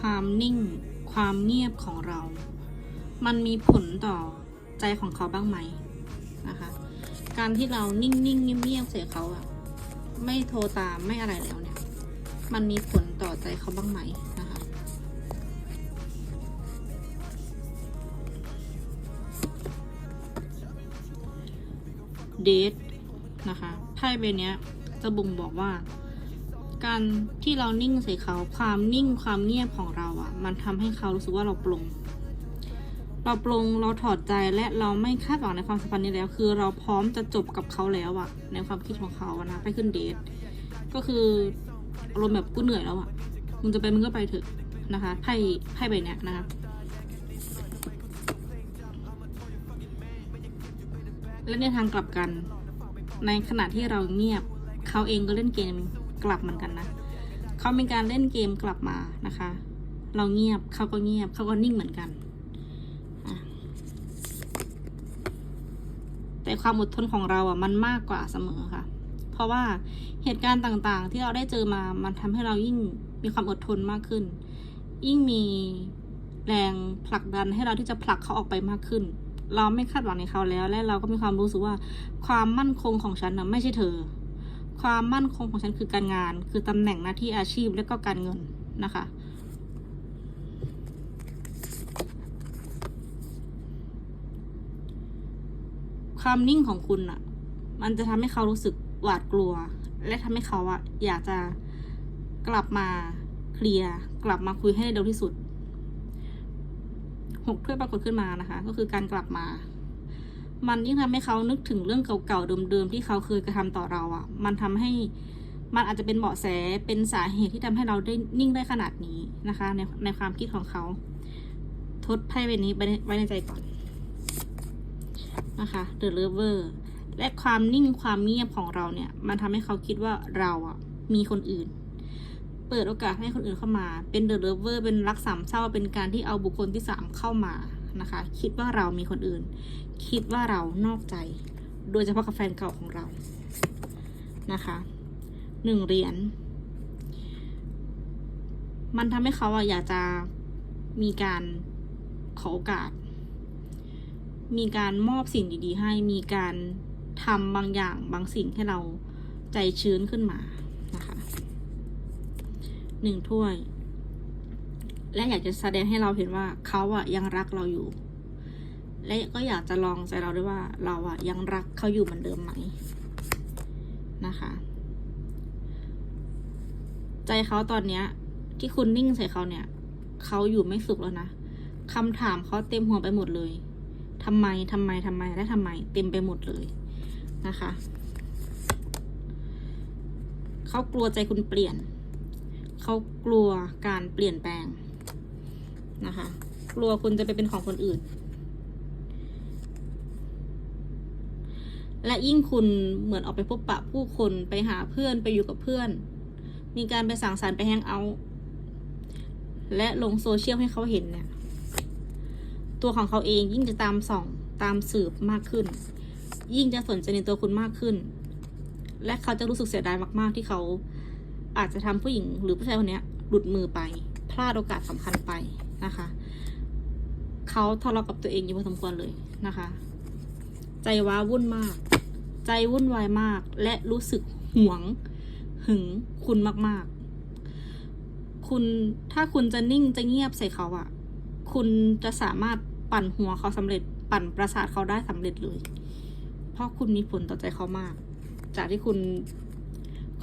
ความนิ่ง ความเงียบของเรา มันมีผลต่อใจของเขาบ้างไหมนะคะ การที่เรานิ่งๆเงียบๆใส่เขาอะไม่โทรตามไม่อะไรแล้วเนี่ย มันมีผลต่อใจเขาบ้างไหมนะคะเดทนะคะไพ่ใบเนี้ยจะบ่งบอกว่า การที่เรานิ่งใส่เขาความนิ่งความเงียบของเราอะ่ะ มันทำให้เขารู้สึกว่าเราปลง เราปลงเราถอดใจและเราไม่คาดหวังในความสัมพันธ์นี้แล้ว คือเราพร้อมจะจบกับเขาแล้วอะในความคิดของเขาอะนะไปขึ้นเดทก็คืออารมณ์แบบกูเหนื่อยแล้วอะมึงจะไปมึงก็ไปเถอะนะคะไพ่ไพ่ใบเนี้ยนะคะและในทางกลับกัน ในขณะที่เราเงียบ เขาเองก็เล่นเกม กลับเหมือนกันนะเขามีการเล่นเกมกลับมานะคะ เราเงียบเขาก็เงียบเขาก็นิ่งเหมือนกัน แต่ความอดทนของเราอะมันมากกว่าเสมอค่ะ เพราะว่าเหตุการณ์ต่างๆ ที่เราได้เจอมามันทำให้เรายิ่งมีความอดทนมากขึ้น ยิ่งมีแรงผลักดันให้เราที่จะผลักเขาออกไปมากขึ้น เราไม่คาดหวังในเขาแล้ว และเราก็มีความรู้สึกว่าความมั่นคงของฉันนะไม่ใช่เธอ ความมั่นคงของฉันคือการงาน คือตำแหน่งหน้าที่อาชีพและก็การเงินนะคะ ความนิ่งของคุณอะมันจะทำให้เขารู้สึกหวาดกลัว และทำให้เขาอะอยากจะกลับมาเคลียร์กลับมาคุยให้เร็วที่สุดหกถ้วยปรากฏขึ้นมานะคะ ก็คือการกลับมา มันยิ่งทำให้เขานึกถึงเรื่องเก่าๆเดิมๆที่เขาเคยกระทำต่อเราอะ่ะ มันทำให้มันอาจจะเป็นเบาะแสเป็นสาเหตุที่ทำให้เราได้นิ่งได้ขนาดนี้นะคะ ในในความคิดของเขา ทดไพ่ใบนี้ไว้ในไว้ในใจก่อนนะคะ The Lover และความนิ่งความเงียบของเราเนี่ย มันทำให้เขาคิดว่าเราอะมีคนอื่น เปิดโอกาสให้คนอื่นเข้ามา เป็น The Lover เป็นรักสามเศร้าเป็นการที่เอาบุคคลที่สามเข้ามา นะคะ คิดว่าเรามีคนอื่น คิดว่าเรานอกใจ โดยเฉพาะกับแฟนเก่าของเรานะคะหนึ่งเหรียญมันทำให้เขาอะอยากจะมีการขอโอกาส มีการมอบสิ่งดีๆ ให้ มีการทำบางอย่างบางสิ่งให้เราใจชื้นขึ้นมานะคะหนึ่งถ้วย และอยากจะแสดงให้เราเห็นว่าเขาอะยังรักเราอยู่ และก็อยากจะลองใจเราด้วยว่าเราอะยังรักเขาอยู่เหมือนเดิมไหมนะคะ ใจเขาตอนเนี้ย ที่คุณนิ่งใส่เขาเนี่ยเขาอยู่ไม่สุขแล้วนะคำถามเขาเต็มหัวไปหมดเลยทำไมทำไมทำไมและทำไม เต็มไปหมดเลยนะคะเขากลัวใจคุณเปลี่ยน เขากลัวการเปลี่ยนแปลง นะคะ กลัวคุณจะไปเป็นของคนอื่น และยิ่งคุณเหมือนออกไปพบปะผู้คนไปหาเพื่อนไปอยู่กับเพื่อน มีการไปสังสรรค์ไปแฮงเอาท์และลงโซเชียลให้เขาเห็นเนี่ย ตัวของเขาเองยิ่งจะตามส่องตามสืบมากขึ้น ยิ่งจะสนใจในตัวคุณมากขึ้น และเขาจะรู้สึกเสียดายมาก ๆ ที่เขาอาจจะทำผู้หญิงหรือผู้ชายคนนี้หลุดมือไป พลาดโอกาสสำคัญไปนะคะเขาทะเลาะกับตัวเองอยู่พอสมควรเลยนะคะ ใจว้าวุ่นมาก ใจวุ่นวายมาก และรู้สึกหวงหึงคุณมาก ๆ คุณถ้าคุณจะนิ่งจะเงียบใส่เขาอะคุณจะสามารถปั่นหัวเขาสำเร็จ ปั่นประสาทเขาได้สำเร็จเลย เพราะคุณมีผลต่อใจเขามาก จากที่คุณ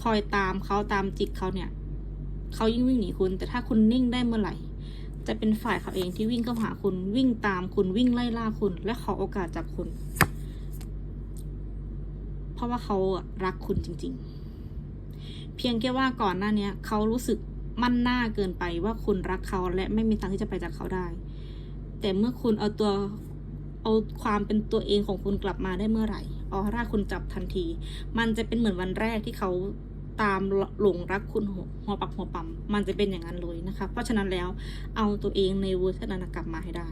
คอยตามเขาตามจิกเขาเนี่ย เขายิ่งวิ่งหนีคุณ แต่ถ้าคุณนิ่งได้เมื่อไหร่ จะเป็นฝ่ายเขาเองที่วิ่งเข้าหาคุณวิ่งตามคุณวิ่งไล่ล่าคุณ และขอโอกาสจากคุณ เพราะว่าเขารักคุณจริง ๆ เพียงแค่ว่าก่อนหน้าเนี้ยเขารู้สึกมั่นหน้าเกินไปว่าคุณรักเขาและไม่มีทางที่จะไปจากเขาได้ แต่เมื่อคุณเอาตัวเอาความเป็นตัวเองของคุณกลับมาได้เมื่อไหร่ออร่าคุณจับทันที มันจะเป็นเหมือนวันแรกที่เขา ตามหลงรักคุณหัวปักหัวปั๊มมันจะเป็นอย่างนั้นเลยนะคะ เพราะฉะนั้นแล้วเอาตัวเองในเวอร์ชันนั้นกลับมาให้ได้